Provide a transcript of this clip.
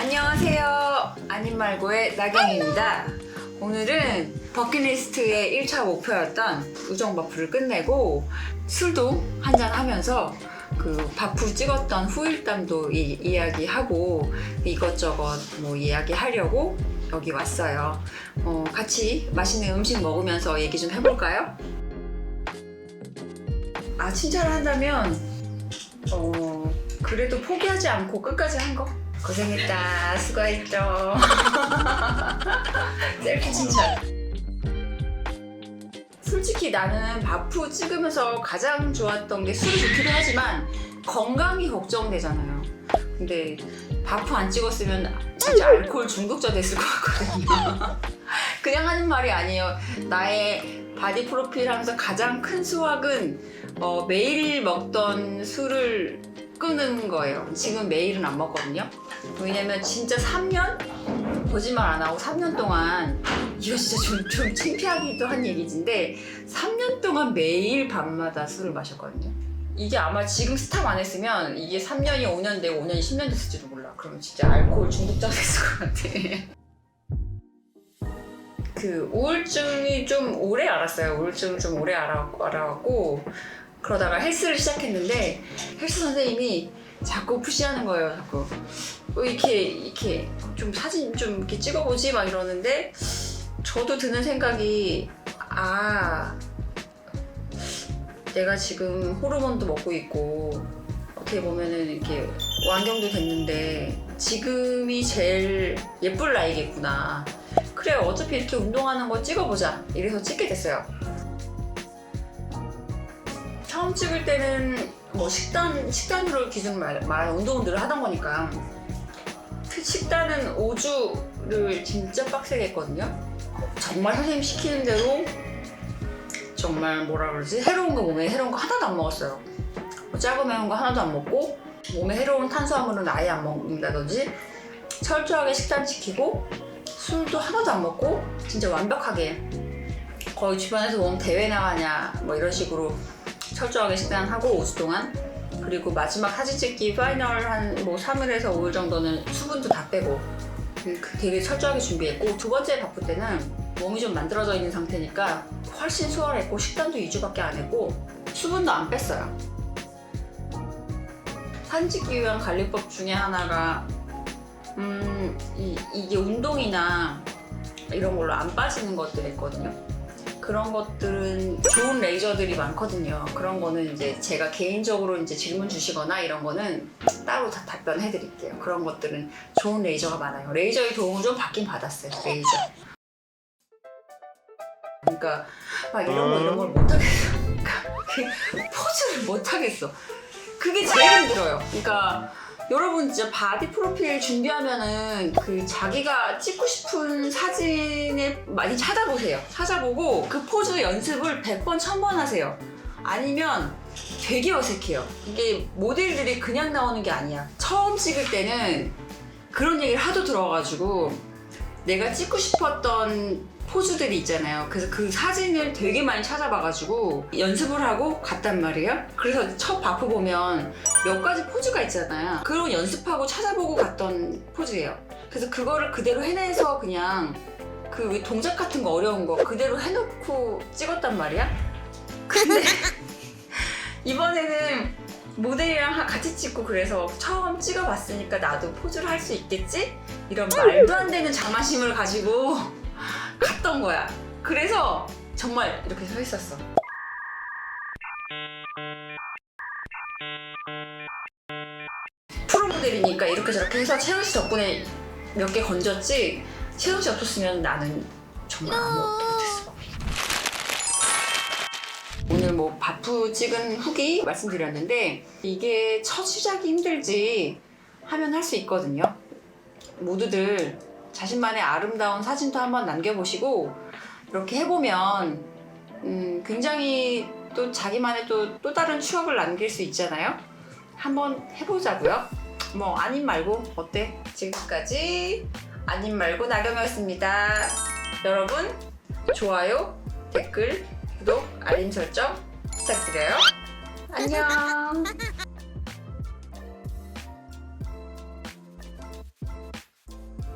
안녕하세요. 아님 말고의 나경입니다. 오늘은 버킷리스트의 1차 목표였던 우정 바프를 끝내고 술도 한잔 하면서 그 바프 찍었던 후일담도 이, 이야기하고 이것저것 뭐 이야기하려고 여기 왔어요. 어, 같이 맛있는 음식 먹으면서 얘기 좀 해볼까요? 아 칭찬을 한다면 어 그래도 포기하지 않고 끝까지 한 거. 고생했다. 수고했죠. 셀프 칭찬. 솔직히 나는 바프 찍으면서 가장 좋았던 게 술이 좋기도 하지만 건강이 걱정되잖아요. 근데 바프 안 찍었으면 진짜 알코올 중독자 됐을 것 같거든요. 그냥 하는 말이 아니에요. 나의 바디 프로필 하면서 가장 큰 수확은 어, 매일 먹던 술을 끊은 거예요. 지금 매일은 안 먹거든요. 왜냐면 진짜 3년? 거짓말 안 하고 3년 동안 이거 진짜 좀, 좀 창피하기도 한 얘기인데 3년 동안 매일 밤마다 술을 마셨거든요. 이게 아마 지금 스탑 안 했으면 이게 3년이 5년 되고 5년이 10년 됐을지도 몰라. 그러면 진짜 알코올 중독자 됐을 것 같아. 그 우울증이 좀 오래 알았어요. 우울증을 좀 오래 알아, 알아왔고 그러다가 헬스를 시작했는데 헬스 선생님이 자꾸 푸시하는 거예요. 자꾸 어, 이렇게 이렇게 좀 사진 좀 이렇게 찍어보지 막 이러는데 저도 드는 생각이 아 내가 지금 호르몬도 먹고 있고 어떻게 보면은 이렇게 완경도 됐는데 지금이 제일 예쁠 나이겠구나. 그래 어차피 이렇게 운동하는 거 찍어보자. 이래서 찍게 됐어요. 처음 찍을 때는 뭐 식단 식단으로 기준 말, 말 운동들을 하던 거니까 그 식단은 5주를 진짜 빡세게 했거든요. 정말 선생님 시키는 대로 정말 뭐라 그러지 해로운 거 몸에 해로운 거 하나도 안 먹었어요. 뭐 짜고 매운 거 하나도 안 먹고 몸에 해로운 탄수화물은 아예 안 먹는다든지 철저하게 식단 지키고 술도 하나도 안 먹고 진짜 완벽하게 거의 주변에서 몸 대회 나가냐 뭐 이런 식으로 철저하게 식단하고 5주 동안. 그리고 마지막 사진 찍기 파이널 한 뭐 3일에서 5일 정도는 수분도 다 빼고. 그 되게 철저하게 준비했고 두 번째 바쁠 때는 몸이 좀 만들어져 있는 상태니까 훨씬 수월했고 식단도 2주밖에 안 했고 수분도 안 뺐어요. 사진 찍기 위한 관리법 중에 하나가 음, 이, 이게 운동이나 이런 걸로 안 빠지는 것들이 있거든요. 그런 것들은 좋은 레이저들이 많거든요. 그런 거는 이제 제가 개인적으로 이제 질문 주시거나 이런 거는 따로 다 답변해 드릴게요. 그런 것들은 좋은 레이저가 많아요. 레이저의 도움을 좀 받긴 받았어요. 레이저. 그러니까 막 이런 거 이런 걸 못 하겠어. 그러니까 그 포즈를 못 하겠어. 그게 제일 힘들어요. 그러니까 여러분 진짜 바디 프로필 준비하면은 그 자기가 찍고 싶은 사진을 많이 찾아보세요. 찾아보고 그 포즈 연습을 100번, 1000번 하세요. 아니면 되게 어색해요. 이게 모델들이 그냥 나오는 게 아니야. 처음 찍을 때는 그런 얘기를 하도 들어가지고 내가 찍고 싶었던 포즈들이 있잖아요. 그래서 그 사진을 되게 많이 찾아봐가지고 연습을 하고 갔단 말이에요. 그래서 첫 바프 보면 몇 가지 포즈가 있잖아요. 그런 연습하고 찾아보고 갔던 포즈예요. 그래서 그거를 그대로 해내서 그냥 그 동작 같은 거 어려운 거 그대로 해놓고 찍었단 말이야. 근데 이번에는 모델이랑 하- 같이 찍고 그래서 처음 찍어봤으니까 나도 포즈를 할 수 있겠지? 이런 말도 안 되는 자만심을 가지고 갔던 거야. 그래서 정말 이렇게 서 있었어. 프로 모델이니까 이렇게 저렇게 해서 채연 씨 덕분에 몇 개 건졌지 채연 씨 없었으면 나는 정말 아무것도 오늘 뭐 바프 찍은 후기 말씀드렸는데 이게 첫 시작이 힘들지 하면 할 수 있거든요. 모두들 자신만의 아름다운 사진도 한번 남겨보시고 이렇게 해보면 음, 굉장히 또 자기만의 또, 또 다른 추억을 남길 수 있잖아요. 한번 해보자고요. 뭐 아님 말고 어때? 지금까지 아님 말고 나경이었습니다. 여러분 좋아요, 댓글, 알림 설정 부탁드려요. 안녕.